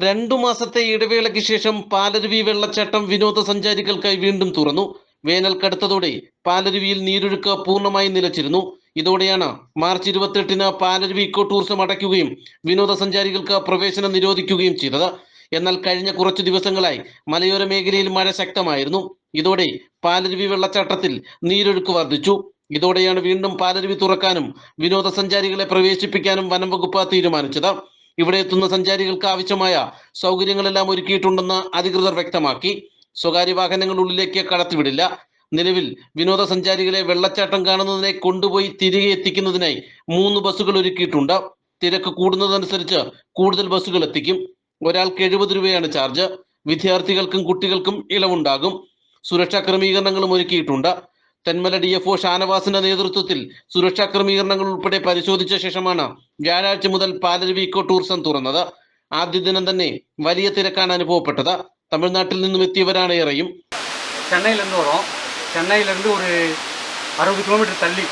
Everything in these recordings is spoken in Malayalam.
രണ്ടു മാസത്തെ ഇടവേളയ്ക്ക് ശേഷം പാലരുവി വെള്ളച്ചാട്ടം വിനോദസഞ്ചാരികൾക്കായി വീണ്ടും തുറന്നു. വേനൽ കടുത്തതോടെ പാലരുവിയിൽ നീരൊഴുക്ക് പൂർണമായി നിലച്ചിരുന്നു. ഇതോടെയാണ് മാർച്ച് ഇരുപത്തെട്ടിന് പാലരുവി ഇക്കോ ടൂറിസം അടയ്ക്കുകയും വിനോദസഞ്ചാരികൾക്ക് പ്രവേശനം നിരോധിക്കുകയും ചെയ്തത്. എന്നാൽ കഴിഞ്ഞ കുറച്ചു ദിവസങ്ങളായി മലയോര മേഖലയിൽ മഴ ശക്തമായിരുന്നു. ഇതോടെ പാലരുവി വെള്ളച്ചാട്ടത്തിൽ നീരൊഴുക്ക് വർദ്ധിച്ചു. ഇതോടെയാണ് വീണ്ടും പാലരുവി തുറക്കാനും വിനോദസഞ്ചാരികളെ പ്രവേശിപ്പിക്കാനും വനം വകുപ്പ് തീരുമാനിച്ചത്. ഇവിടെ എത്തുന്ന സഞ്ചാരികൾക്ക് ആവശ്യമായ സൗകര്യങ്ങളെല്ലാം ഒരുക്കിയിട്ടുണ്ടെന്ന് അധികൃതർ വ്യക്തമാക്കി. സ്വകാര്യ വാഹനങ്ങൾ ഉള്ളിലേക്ക് കടത്തിവിടില്ല. നിലവിൽ വിനോദസഞ്ചാരികളെ വെള്ളച്ചാട്ടം കാണുന്നതിനെ കൊണ്ടുപോയി തിരികെ എത്തിക്കുന്നതിനായി മൂന്ന് ബസ്സുകൾ ഒരുക്കിയിട്ടുണ്ട്. തിരക്ക് കൂടുന്നതനുസരിച്ച് കൂടുതൽ ബസ്സുകൾ എത്തിക്കും. ഒരാൾക്ക് എഴുപത് രൂപയാണ് ചാർജ്. വിദ്യാർത്ഥികൾക്കും കുട്ടികൾക്കും ഇളവുണ്ടാകും. സുരക്ഷാ ക്രമീകരണങ്ങളും ഒരുക്കിയിട്ടുണ്ട്. തെന്മല ഡി എഫ് ഒ ഷാനവാസിന്റെ നേതൃത്വത്തിൽ സുരക്ഷാ ക്രമീകരണങ്ങൾ ഉൾപ്പെടെ പരിശോധിച്ച ശേഷമാണ് വ്യാഴാഴ്ച മുതൽ പാലരുവി ഇക്കോ ടൂറിസം തുറന്നത് ആദ്യ ദിനം തന്നെ വലിയ തിരക്കാണ് അനുഭവപ്പെട്ടത് തമിഴ്നാട്ടിൽ നിന്നും എത്തിയവരാണ് ഏറെയും சென்னையிலேருந்து வரோம் சென்னையிலேருந்து ஒரு அறுபது கிலோமீட்டர் தள்ளி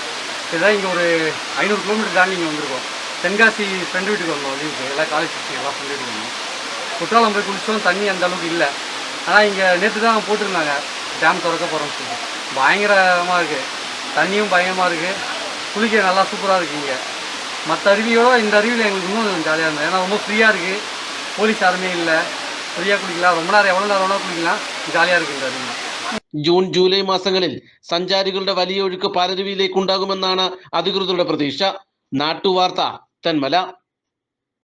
இதுதான் இங்கே ஒரு ஐநூறு கிலோமீட்டர் தாண்டி இங்கே வந்திருக்கோம் தென்காசி ஃப்ரெண்டு வீட்டுக்கு வந்தோம் லீவுக்கு எல்லாம் காலேஜ் பசங்க எல்லாம் ஃப்ரெண்டு வீட்டுக்கு வந்தோம் குற்றாலம் போய் குளிச்சோம் தண்ணி அந்த அளவுக்கு இல்லை ஆனால் இங்கே நேற்று தான் போட்டிருந்தாங்க டேம் திறக்க போகிறோம்னு சொல்லிட்டு பயங்கரமாக இருக்குது தண்ணியும் பயங்கரமாக இருக்குது குளிக்க நல்லா சூப்பராக இருக்குது இங்கே மற்ற அருவியோட இந்த அருவியில் எங்களுக்கு இன்னும் ஜாலியாக இருந்தது ஏன்னா ரொம்ப ஃப்ரீயாக இருக்குது போலீஸ் யாருமே இல்லை ஃப்ரீயாக குளிக்கலாம் ரொம்ப நேரம் எவ்வளோ நேரம் வேணால் குளிக்கலாம் ஜாலியாக இருக்குது இந்த அருவி ജൂൺ ജൂലൈ മാസങ്ങളിൽ സഞ്ചാരികളുടെ വലിയ ഒഴുക്ക് പാലരുവിയിലേക്ക് ഉണ്ടാകുമെന്നാണ് അധികൃതരുടെ പ്രതീക്ഷ നാട്ടുവാർത്ത തെന്മല